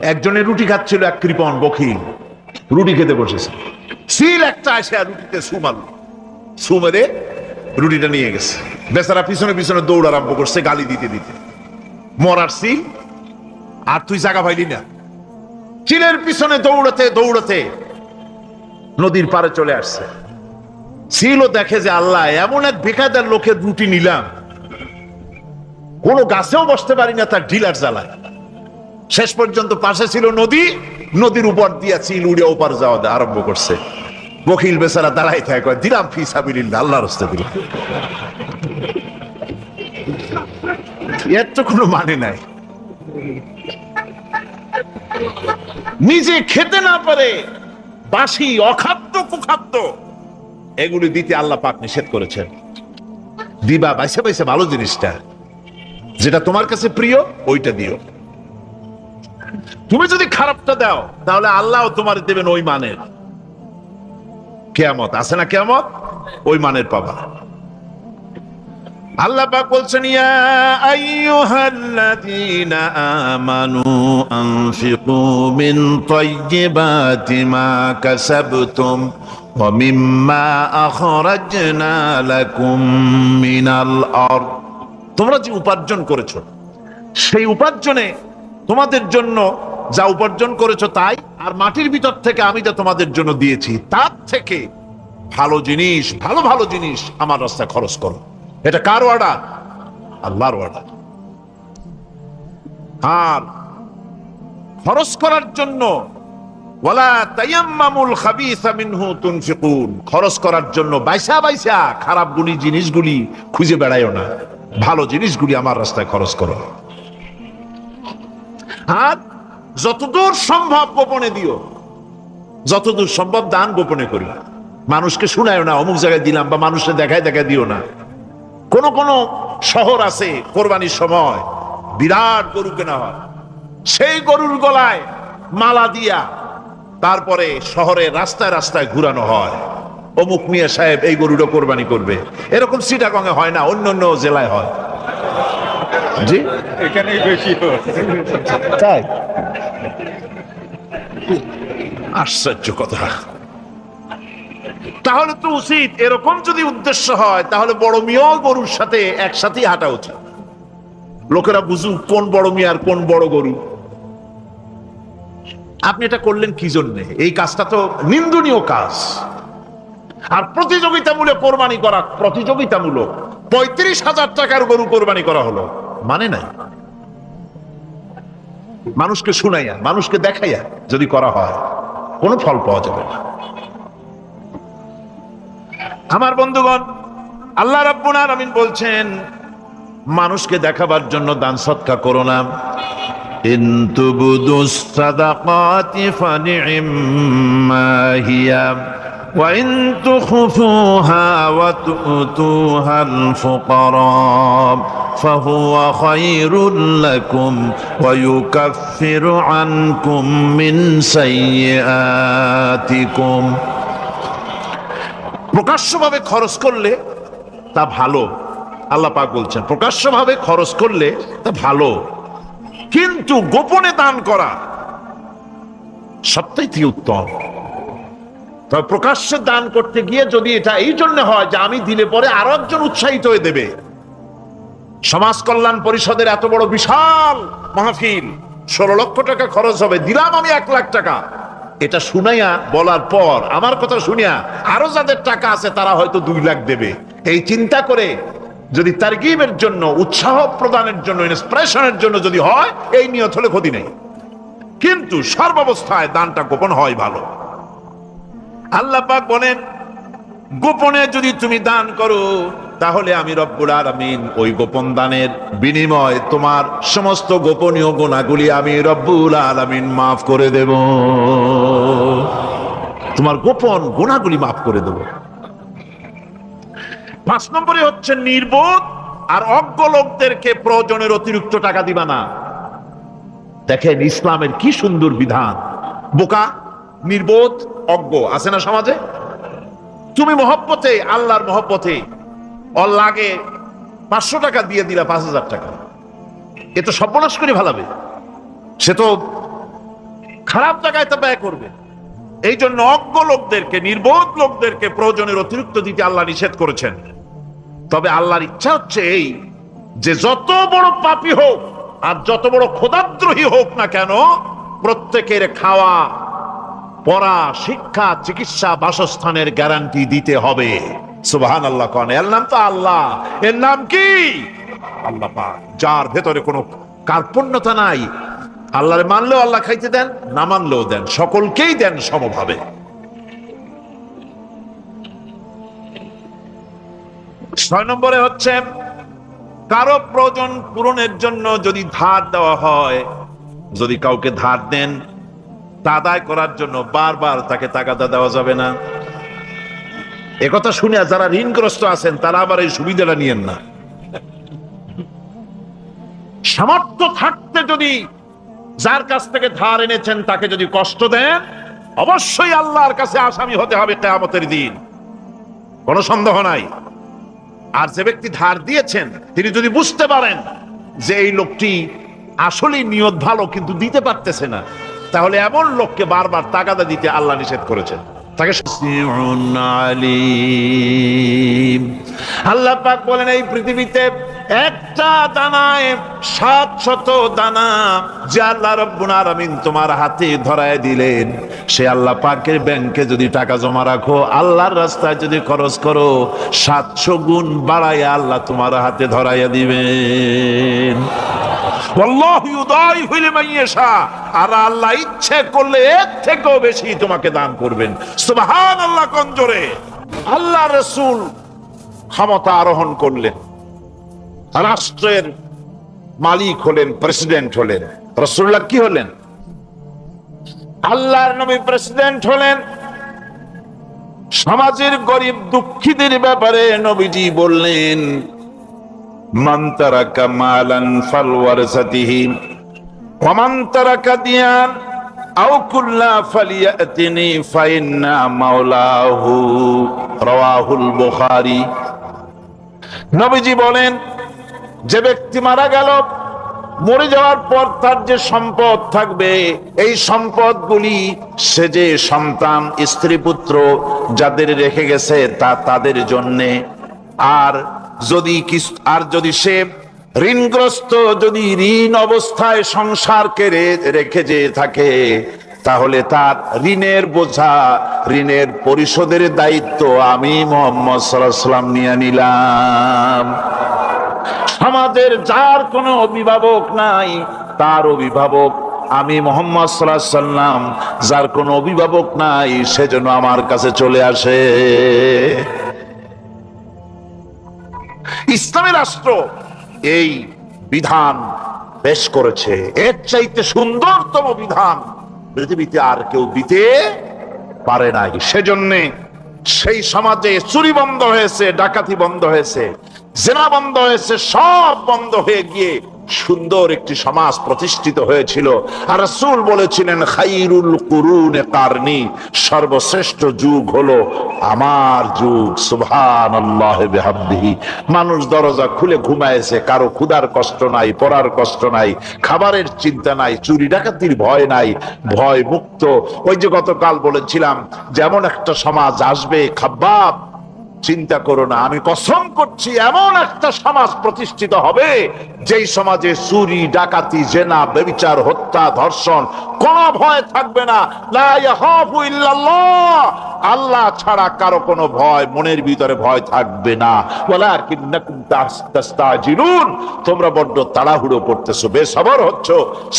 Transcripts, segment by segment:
একজনের রুটি খাচ্ছিল এক কৃপন বখিল। রুটি খেতে বসেছে। সিল একটা আসে রুটিতে সু মারল সু মেরে রুটিটা নিয়ে গেছে। বেচারা পিছনে পিছনে দৌড় আরম্ভ করছে গালি দিতে দিতে। মরার সিল, আর তুই জায়গা পাইলি না। চিলের পিছনে দৌড়াতে দৌড়াতে নদীর পারে চলে আসছে। সিলও দেখে যে আল্লাহ, এমন এক বেকায়দার লোকের রুটি নিলাম। কোনো গাছেও বসতে পারি না তার ঢিলার জ্বালায়। শেষ পর্যন্ত পাশে ছিল নদী, নদীর উপর দিয়া চিল উড়ে ওপার যাওয়া আরম্ভ করছে। বকিল বেচারা দাঁড়াই থাকে দিলাম ফি সাবিলিল্লাহ, আল্লাহর রাস্তা দিলাম এর তো কোনো মানে নাই। নিজে খেতে না পারে, বাসি, অখাদ্য, কুখাদ্য, এগুলি দিতে আল্লাহ পাক নিষেধ করেছেন। দিবা, বাইসে বাইসে, ভালো জিনিসটা। যেটা তোমার কাছে প্রিয়, ওইটা দিও। তুমি যদি খারাপটা দাও, তাহলে আল্লাহ তোমার দেবেন ওই মানের। কেয়ামত, আছে না কেয়ামত? ওই মানের পাবা। আল্লাহ পাক বলছেন, ইয়া আইয়ুহাল্লাযীনা আমানু আনফিকু মিন তাইয়্যিবাতি মা কাসাবতুম ওয়া মিম্মা আখরাজনা লাকুম মিনাল আরদ। তোমরা যে উপার্জন করেছ, সেই উপার্জনে তোমাদের জন্য যা উপার্জন করেছ তাই, আর মাটির ভিতর থেকে আমি যা তোমাদের জন্য দিয়েছি, তার থেকে ভালো জিনিস, ভালো ভালো জিনিস আমার রাস্তায় খরচ করো। এটা কার অর্ডার আল্লাহর অর্ডার আর খরচ করার জন্য খরচ করার জন্য বাইসা বাইসা খারাপ গুলি, জিনিসগুলি খুঁজে বেড়ায়ও না। ভালো জিনিসগুলি আমার রাস্তায় খরচ করো। আর যতদূর সম্ভব গোপনে দিও। যতদূর সম্ভব দান গোপনে করি মানুষকে শুনায় না, অমুক জায়গায় দিলাম বা মানুষকে দেখায় দেখায় দিও না। কোন কোন শহর আছে কোরবানির সময়, বিরাট গরু কেনা হয়। সেই গরুর গলায় মালা দিয়া তারপরে শহরে রাস্তায় রাস্তায় ঘুরানো হয়। অমুক মিয়া সাহেব এই গরুটা কোরবানি করবে। এরকম সিটাগঙ্গে হয় না অন্য অন্য জেলায় হয়। জি। এখানেই বেশি তাই? আশ্চর্য কথা। তাহলে তো উচিত এরকম যদি উদ্দেশ্য হয় তাহলে বড় মিয়াও গরুর সাথে একসাথেই হাঁটা উচিত। লোকেরা বুঝুক কোন বড় মিয়া আর কোন বড় গরু। আপনি এটা করলেন কি জন্যে? এই কাজটা তো নিন্দনীয় কাজ। আর প্রতিযোগিতামূলক কোরবানি করা প্রতিযোগিতামূলক পঁয়ত্রিশ হাজার টাকার গরু কোরবানি করা হলো। মানে নাই। মানুষকে শুনাইয়া, মানুষকে দেখাইয়া যদি করা হয়, কোনো ফল পাওয়া যাবে না। আমার বন্ধুগণ, আল্লাহ রাব্বুল আলামিন বলছেন, মানুষকে দেখাবার জন্য দান সৎকা করো না। ইন তুবদুস সাদাকাতি ফানি'ম্মা হিয়া وإن تخفوها وتؤتوها الفقراء فهو خير لكم ويكفر عنكم من سيئاتكم প্রকাশ্যভাবে খরচ করলে তা ভালো আল্লাহ পাক বলছেন প্রকাশ্যভাবে খরচ করলে তা ভালো কিন্তু গোপনে দান করা সবটাই উত্তম তবে প্রকাশ্যে দান করতে গিয়ে যদি এটা এই জন্য হয় যে আমি দিলে পরে আরও একজন উৎসাহিত হয়ে দেবে। সমাজ কল্যাণ পরিষদের এত বড় বিশাল মাহফিল, ষোলো লক্ষ টাকা খরচ হবে, দিলাম আমি এক লাখ টাকা। এটা শুনাইয়া বলার পর, আমার কথা শুনিয়া আরও যাদের টাকা আছে তারা হয়তো দুই লাখ দেবে। এই চিন্তা করে যদি তারগিবের জন্য, উৎসাহ প্রদানের জন্য ইন্সপিরেশনের জন্য যদি হয়, এই নিয়ত হলে ক্ষতি নেই। কিন্তু সর্বাবস্থায় দানটা গোপন হয় ভালো। আল্লাহ পাক বলেন, গোপনে যদি তুমি দান করো, তাহলে আমি রব্বুল আলামিন ওই গোপন দানের বিনিময় তোমার সমস্ত গোপনীয় গুণাগুলি আমি রব্বুল আলামিন মাফ করে দেব। তোমার গোপন গোনাগুলি মাফ করে দেব। পাঁচ নম্বরে হচ্ছে নির্বোধ আর অজ্ঞ লোকদেরকে প্রয়োজনের অতিরিক্ত টাকা দিবা না। দেখেন ইসলামের কি সুন্দর বিধান। বোকা নির্বোধ, অজ্ঞ, আছে না সমাজে? তুমি মহব্বতে, আল্লাহর মহব্বতে অল লাগে পাঁচশো টাকা দিয়ে দিলা, পাঁচ হাজার টাকা। এ তো সর্বনাশ করে ভালাবে সে তো খারাপ জায়গায় তা ব্যয় করবে। এই জন্য অজ্ঞ লোকদেরকে, নির্বোধ লোকদেরকে প্রয়োজনের অতিরিক্ত দিতে আল্লাহ নিষেধ করেছেন। তবে আল্লাহর ইচ্ছা হচ্ছে এই, যে যত বড় পাপী হোক, আর যত বড় খোদাদ্রোহী হোক না কেন, প্রত্যেকের খাওয়া পড়া, শিক্ষা, চিকিৎসা বাসস্থানের গ্যারান্টি দিতে হবে। সুবাহান আল্লাহ কন, এর নাম তো আল্লাহ। এর নাম কি? আল্লাহ যার ভেতরে কোনো কার্পণ্যতা নাই, আল্লাহরে মানলেও আল্লাহ খাইতে দেন, না মানলেও দেন, সকলকেই দেন সমভাবে। ছয় নম্বরে হচ্ছে, কারও প্রয়োজন পূরণের জন্য যদি ধার দেওয়া হয়, যদি কাউকে ধার দেন তা করার জন্য বারবার তাকে তাগাদা দেওয়া যাবে না। একথা শুনে যারা ঋণগ্রস্ত আছেন, তারা আবার এই সুবিধাটা নিয়েন না। সামর্থ্য থাকতে যদি যার কাছ থেকে ধার এনেছেন, তাকে যদি কষ্ট দেন, অবশ্যই আল্লাহর কাছে আসামি হতে হবে কেয়ামতের দিন। কোনো সন্দেহ নাই। আর যে ব্যক্তি ধার দিয়েছেন, তিনি যদি বুঝতে পারেন যে এই লোকটি আসলেই নিয়ত ভালো, কিন্তু দিতে পারতেছে না। তাহলে এমন লোককে বারবার তাগাদা দিতে আল্লাহ নিষেধ করেছেন। তাকে আল্লাহ পাক বলেন এই পৃথিবীতে একটা দানায় সাত শত দানা যে আল্লাহ রব্বুল আলামিন তোমার হাতে ধরায় দিলেন। সে আল্লাহ পাকের ব্যাংকে যদি টাকা জমা রাখো আল্লাহর রাস্তায় যদি খরচ করো সাতশো গুণ বাড়াইয়া আল্লাহ তোমার হাতে ধরাইয়া দিবেন। বেশি তোমাকে দান করবেন। ক্ষমতা করলেন। রাষ্ট্রের মালিক হলেন, প্রেসিডেন্ট হলেন। রসুল্লাহ কি হলেন? আল্লাহর নবী প্রেসিডেন্ট হলেন। সমাজের গরিব দুঃখীদের ব্যাপারে নবীজি বললেন মালান নবীজি বলেন, যে ব্যক্তি মারা গেল, মরে যাওয়ার পর তার যে সম্পদ থাকবে, এই সম্পদগুলি সে যে সন্তান, স্ত্রী পুত্র যাদের রেখে গেছে তা তাদের জন্যে। আর যদি আর যদি সে ঋণগ্রস্ত, যদি ঋণ অবস্থায় সংসারকে রেখে যে থাকে, তাহলে তার ঋণের বোঝা, ঋণের পরিশোধের দায়িত্ব আমি মোহাম্মদ সাল্লাম নিয়ে নিলাম। সমাজের যার কোনো অভিভাবক নাই, তার অভিভাবক আমি মোহাম্মদ সাল্লাহ সাল্লাম যার কোনো অভিভাবক নাই সেজন্য আমার কাছে চলে আসে। ইসলামী রাষ্ট্র এই বিধান পেশ করেছে। এর চাইতে সুন্দরতম বিধান পৃথিবীতে আর কেউ দিতে পারে নাই। সেজন্য সেই সমাজে চুরি বন্ধ হয়েছে, ডাকাতি বন্ধ হয়েছে, জেনা বন্ধ হয়েছে, সব বন্ধ হয়ে গিয়ে সুন্দর একটি সমাজ প্রতিষ্ঠিত হয়েছিল। আর রাসূল বলেছিলেন, খাইরুল কুরুনে কারনি সর্বশ্রেষ্ঠ যুগ হলো আমার যুগ। বিহামদিহি। মানুষ দরজা খুলে ঘুমায়েছে কারও ক্ষুধার কষ্ট নাই, পড়ার কষ্ট নাই, খাবারের চিন্তা নাই, চুরি ডাকাতির ভয় নাই, ভয় মুক্ত। ওই যে গতকাল বলেছিলাম, যেমন একটা সমাজ আসবে, খাব্বাব চিন্তা করো না, আমি কসম করছি, এমন একটা সমাজ প্রতিষ্ঠিত হবে, যেই সমাজে চুরি, ডাকাতি, জেনা বেবিচার হত্যা, ধর্ষণ, কোন ভয় থাকবে না। আল্লাহ ছাড়া কারও কোনো ভয়, মনের ভিতরে ভয় থাকবে না। তোমরা বড্ড তাড়াহুড়ো করতেছো, বেসবর হচ্ছ,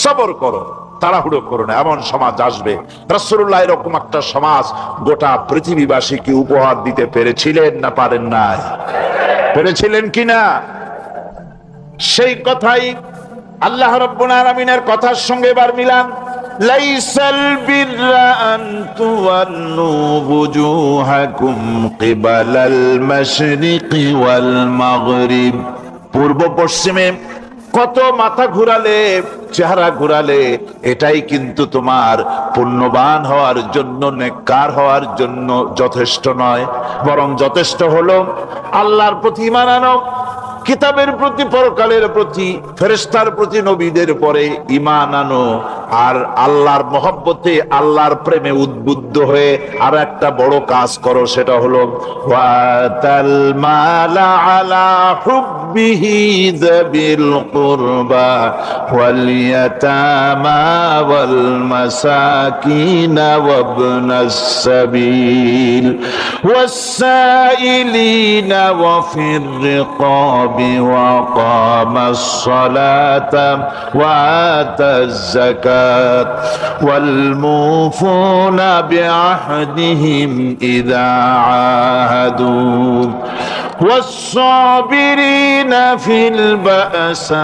সবর করো। তাড়াহুড়ো করো না, এমন সমাজ আসবে। রাসূলুল্লাহ এরকম একটা সমাজ গোটা পৃথিবীবাসীকে উপহার দিতে পেরেছিলেন না পারেন নাই? পেরেছিলেন কিনা সেই কথাই আল্লাহ আলামিনের কথার সঙ্গে এবার মিলান। পূর্ব পশ্চিমে কত মাথা ঘুরালে, চেহারা ঘুরালে, এটাই কিন্তু তোমার পুণ্যবান হওয়ার জন্য, নেককার হওয়ার জন্য যথেষ্ট নয়। বরং যথেষ্ট হলো আল্লাহর প্রতি মানানো কিতাবের প্রতি, পরকালের প্রতি ফেরেস্তার প্রতি, নবীদের পরে ইমান আনো, আর আল্লাহর মহব্বতে, আল্লাহর প্রেমে উদ্বুদ্ধ হয়ে আর একটা বড় কাজ করো, সেটা হলো আলা হুব্বিহি به ذوي القربى واليتامى والمساكين وابن السبيل والسائلين وفي الرقاب وقام الصلاة وآتى الزكاة والموفون بعهدهم إذا عاهدوا والصابرين في البأساء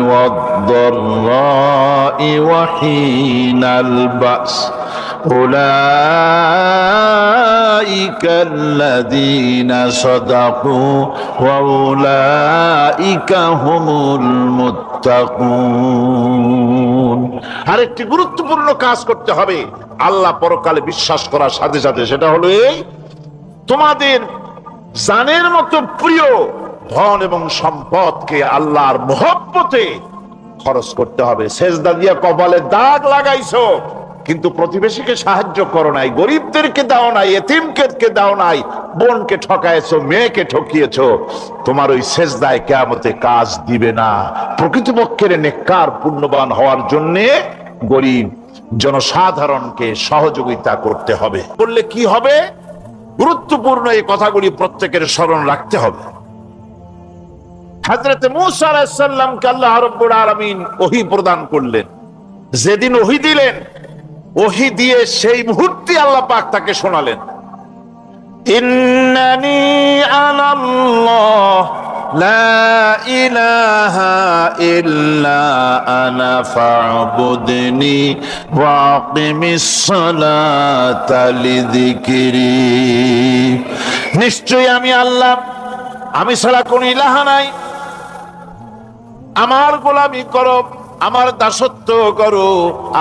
والضراء وحين البأس أولئك الذين صدقوا وأولئك هم المتقون আরেকটি গুরুত্বপূর্ণ কাজ করতে হবে আল্লাহ পরকালে বিশ্বাস করার সাথে সাথে সেটা হলো এই তোমাদের জানের মতো প্রিয় ধন এবং সম্পদকে আল্লাহর মোহব্বতে খরচ করতে হবে। সেজদা দিয়া কপালে দাগ লাগাইছো, কিন্তু প্রতিবেশীকে সাহায্য করো নাই, গরিবদেরকে দাও নাই এতিমকে দাও নাই, বোনকে ঠকাইছো, মেয়েকে ঠকিয়েছো, তোমার ওই সেজদায় কেমতে কাজ দিবে না। প্রকৃতপক্ষের নেককার পুণ্যবান হওয়ার জন্যে গরিব জনসাধারণকে সহযোগিতা করতে হবে। বললে কি হবে? গুরুত্বপূর্ণ এই কথাগুলি প্রত্যেকের স্মরণ রাখতে হবে। ওহি প্রদান করলেন। যেদিন ওহি দিলেন, ওহি দিয়ে সেই মুহূর্তে আল্লাহ পাক তাকে শোনালেন। ইন্নানি আনাল্লাহ লা ইলাহা ইল্লা আনা ফা'বুদনি ওয়া আকিমিস সালাতা লিযিকরি। নিশ্চয়ই আমি আল্লাহ, আমি ছাড়া কোন ইলাহা নাই। আমার গোলামি করো। আমার দাসত্ব করো,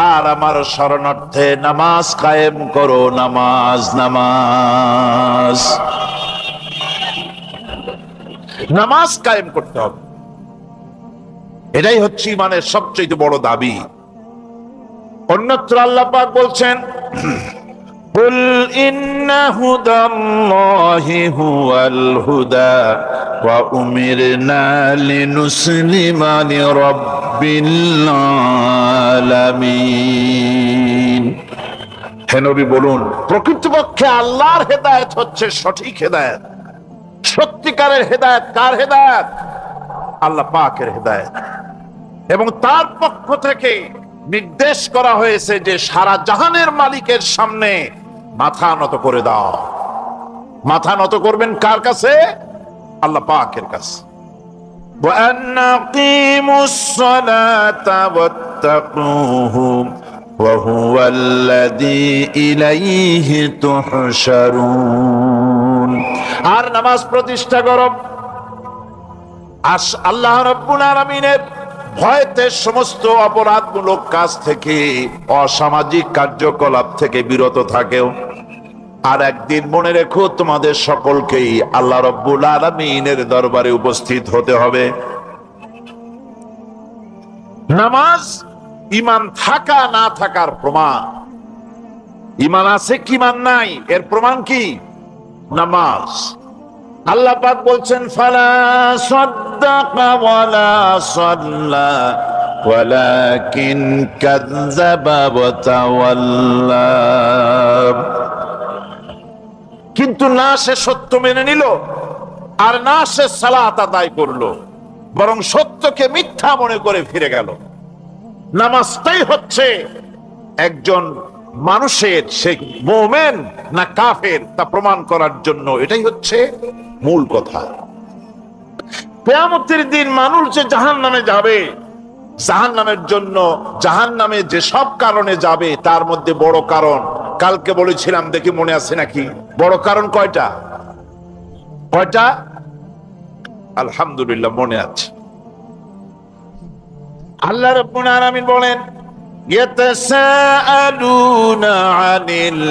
আর আমার শরণার্থে নামাজ কায়েম করো, নামাজ নামাজ। নামাজ কায়েম করতে হবে। এটাই হচ্ছে মানে সবচেয়ে বড় দাবি। অন্যত্র আল্লাপাক বলছেন قل إن هدى الله هو الهدى وأمرنا لنسلم لرب العالمين হে নবী বলুন প্রকৃতপক্ষে আল্লাহর হেদায়েত হচ্ছে সঠিক হেদায়েত সত্যিকারের হেদায়েত কার হেদায়েত আল্লাহ পাকের হেদায়েত এবং তার পক্ষ থেকে নির্দেশ করা হয়েছে যে সারা জাহানের মালিকের সামনে মাথা নত করে দাও। মাথা নত করবেন কার কাছে? আল্লাহ পাকের কাছে। আর নামাজ প্রতিষ্ঠা করব আল্লাহ রবিনের ভয়তে সমস্ত অপরাধমূলক কাজ থেকে, অসামাজিক কার্যকলাপ থেকে বিরত থাকেও। আর একদিন মনে রেখো, তোমাদের সকলকেই আল্লাহ রব্বুল আলমিনের দরবারে উপস্থিত হতে হবে। নামাজ ইমান থাকা না থাকার প্রমাণ। ইমান আছে কি মান নাই, এর প্রমাণ কি? নামাজ। আল্লাহ পাক বলছেন, ফালা সাদ্দাকা ওয়ালা কিন্তু না সে সত্য মেনে নিল, আর না সে সালাত আদায় করল, বরং সত্যকে মিথ্যা মনে করে ফিরে গেল। নামাজটাই হচ্ছে একজন মানুষের, সে মোমেন না কাফের, তা প্রমাণ করার জন্য। এটাই হচ্ছে মূল কথা। কেয়ামতের দিন মানুষ যে জাহান নামে যাবে জাহান নামের জন্য জাহান নামে যে সব কারণে যাবে, তার মধ্যে বড় কারণ কালকে বলেছিলাম, দেখি মনে আছে নাকি। বড় কারণ কয়টা? কয়টা? আলহামদুলিল্লাহ, মনে আছে। আল্লাহ রব্বুল আলামিন বলেন, ইয়াতাসাআলুনা আনিল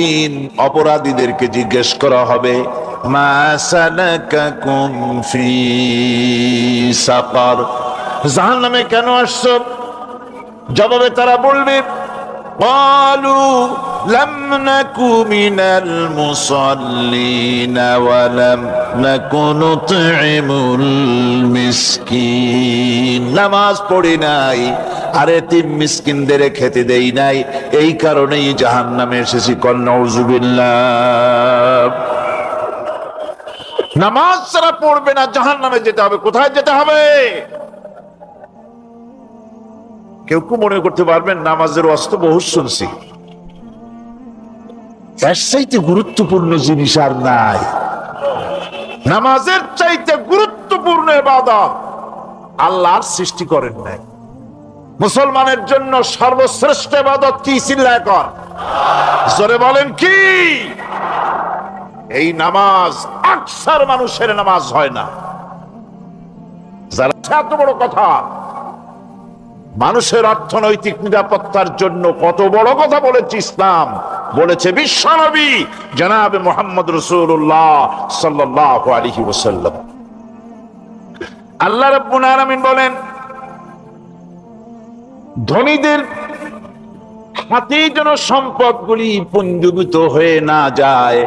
দিন অপরাধীদেরকে জিজ্ঞেস করা হবে, মা সালাকাকুম ফি সাকার? জাহান্নামে কেন আসছো? জবাবে তারা বলবে قالوا لم نك من المصلين ولم نك نطعم المسكين নামাজ পড়ি নাই আর এতিম মিসকিনদের খেতে দেই নাই এই কারণেই জাহান্নামে এসেছি কন্নাউজুবিল্লাহ নামাজ যারা পড়বে না জাহান্নামে যেতে হবে কোথায় যেতে হবে কেউ কেউ মনে করতে পারবেন নামাজের অস্ত বহু শুনছি। এর চাইতে গুরুত্বপূর্ণ জিনিস আর নাই। নামাজের চাইতে গুরুত্বপূর্ণ এবাদত আল্লাহর সৃষ্টি করেন নাই। মুসলমানের জন্য সর্বশ্রেষ্ঠ এবাদত কি চিল্লায় কর। জোরে বলেন কি? এই নামাজ আকসার মানুষের নামাজ হয় না। যারা এত বড় কথা। মানুষের অর্থনৈতিক নিরাপত্তার জন্য কত বড় কথা বলেছে ইসলাম। বলেছে বিশ্বনবী, জনাবে মোহাম্মদ রসুল্লাহ সাল্লাহ আলহি ওসাল্লাম আল্লাহ রব্বুল আলামিন বলেন, ধনীদের হাতে যেন সম্পদগুলি পুঞ্জীভূত হয়ে না যায়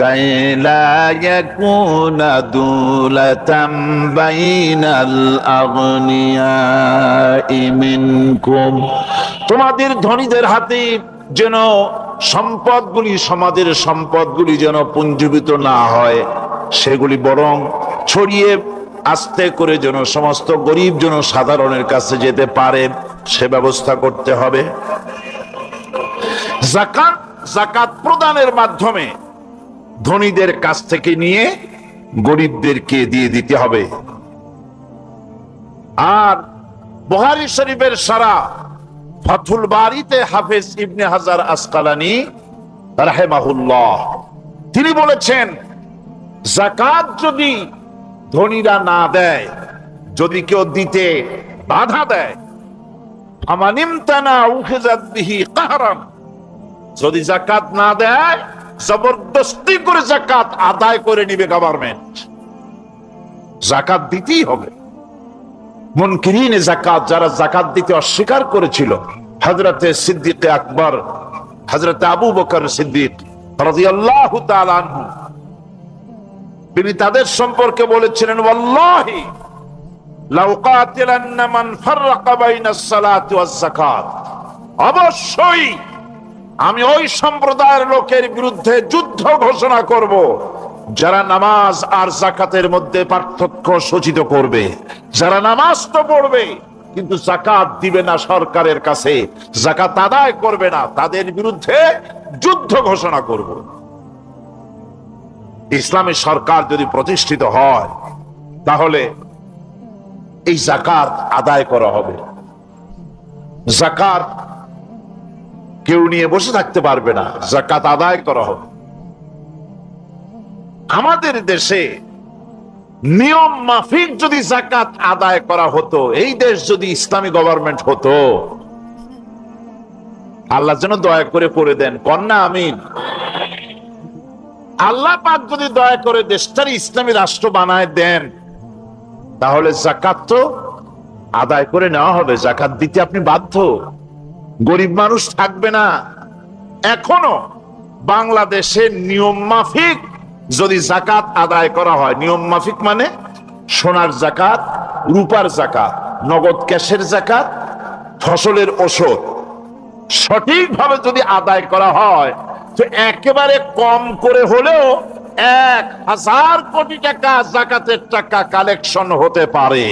কাইলা ইয়াকুনা দুলাতাম বাইনাল আগনিয়াই মিনকুম। তোমাদের ধনীদের হাতে যেন সম্পদগুলি সমাজের সম্পদগুলি যেন পুঞ্জীবিত না হয়, সেগুলি বরং ছড়িয়ে আস্তে করে যেন সমস্ত গরিব যেন সাধারণের কাছে যেতে পারে, সে ব্যবস্থা করতে হবে। জাকাত জাকাত প্রদানের মাধ্যমে ধনীদের কাছ থেকে নিয়ে গরিবদেরকে দিয়ে দিতে হবে। আর বহারি শরীফের সারা ফাথুল বাড়িতে হাফেজ ইবনে হাজার আসকালানি রাহেমাহুল্লাহ। তিনি বলেছেন জাকাত যদি ধনীরা না দেয়, যদি কেউ দিতে বাধা দেয় আমানিমতানা উখেজাত বিহি কাহারান যদি জাকাত না দেয় জবরদস্তি করে জাকাত আদায় করে নিবে গভর্নমেন্ট জাকাত দিতেই হবে। জাকাত যারা জাকাত দিতে অস্বীকার করেছিল হজরতে সিদ্দিক আকবর হজরত আবু বকর সিদ্দিক তিনি তাদের সম্পর্কে বলেছিলেন, ওয়াল্লাহি অবশ্যই আমি ওই সম্প্রদায়ের লোকের বিরুদ্ধে যুদ্ধ ঘোষণা করব, যারা নামাজ আর জাকাতের মধ্যে পার্থক্য সূচিত করবে। যারা নামাজ তো পড়বে, কিন্তু জাকাত দিবে না সরকারের কাছে, জাকাত আদায় করবে না, তাদের বিরুদ্ধে যুদ্ধ ঘোষণা করব। ইসলামী সরকার যদি প্রতিষ্ঠিত হয়, তাহলে এই জাকাত আদায় করা হবে। জাকাত কেউ নিয়ে বসে থাকতে পারবে না। জাকাত আদায় করা হবে আমাদের দেশে নিয়ম মাফিক যদি জাকাত আদায় করা হতো, এই দেশ যদি ইসলামী গভর্নমেন্ট হতো, আল্লাহ যেন দয়া করে করে দেন। কন্যা, আমিন। আল্লাহ পাক যদি দয়া করে দেশটার ইসলামী রাষ্ট্র বানায় দেন, তাহলে জাকাত তো আদায় করে নেওয়া হবে। জাকাত দিতে আপনি বাধ্য। গরিব মানুষ থাকবে না। এখনও বাংলাদেশের নিয়ম মাফিক যদি জাকাত আদায় করা হয়, নিয়ম মাফিক মানে সোনার জাকাত, রূপার জাকাত, নগদ ক্যাশের জাকাত, ফসলের ওষুধ। সঠিকভাবে যদি আদায় করা হয়, তো একেবারে কম করে হলেও এক হাজার কোটি টাকা জাকাতের টাকা কালেকশন হতে পারে।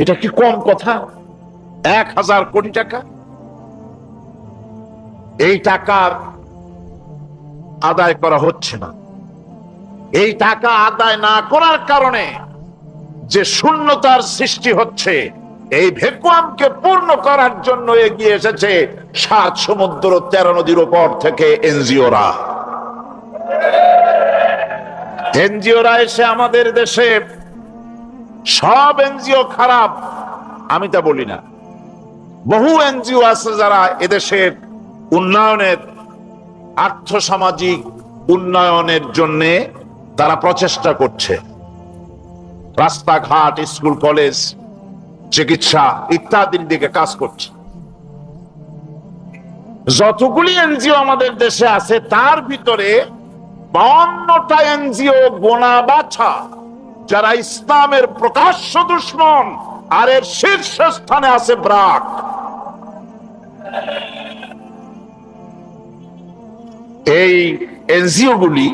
এটা কি কম কথা? এক হাজার কোটি টাকা। এই টাকার আদায় করা হচ্ছে না। এই টাকা আদায় না করার কারণে যে শূন্যতার সৃষ্টি হচ্ছে, এই ভেকুয়ামকে পূর্ণ করার জন্য এগিয়ে এসেছে সাত সমুদ্র তেরো নদীর উপর থেকে এনজিওরা। এনজিওরা এসে আমাদের দেশে সব এনজিও খারাপ, আমি তা বলি না। বহু এনজিও আছে যারা এদেশের উন্নয়নের, আর্থসামাজিক উন্নয়নের জন্য তারা প্রচেষ্টা করছে। রাস্তাঘাট, স্কুল, কলেজ, চিকিৎসা ইত্যাদির দিকে কাজ করছে। যতগুলি এনজিও আমাদের দেশে আছে, তার ভিতরে বাউন্নটা এনজিও গোনা বাছা, যারা ইসলামের প্রকাশ্য দুশ্মন আর এর শীর্ষ স্থানে আছে ব্রাক। এই এনজিও গুলি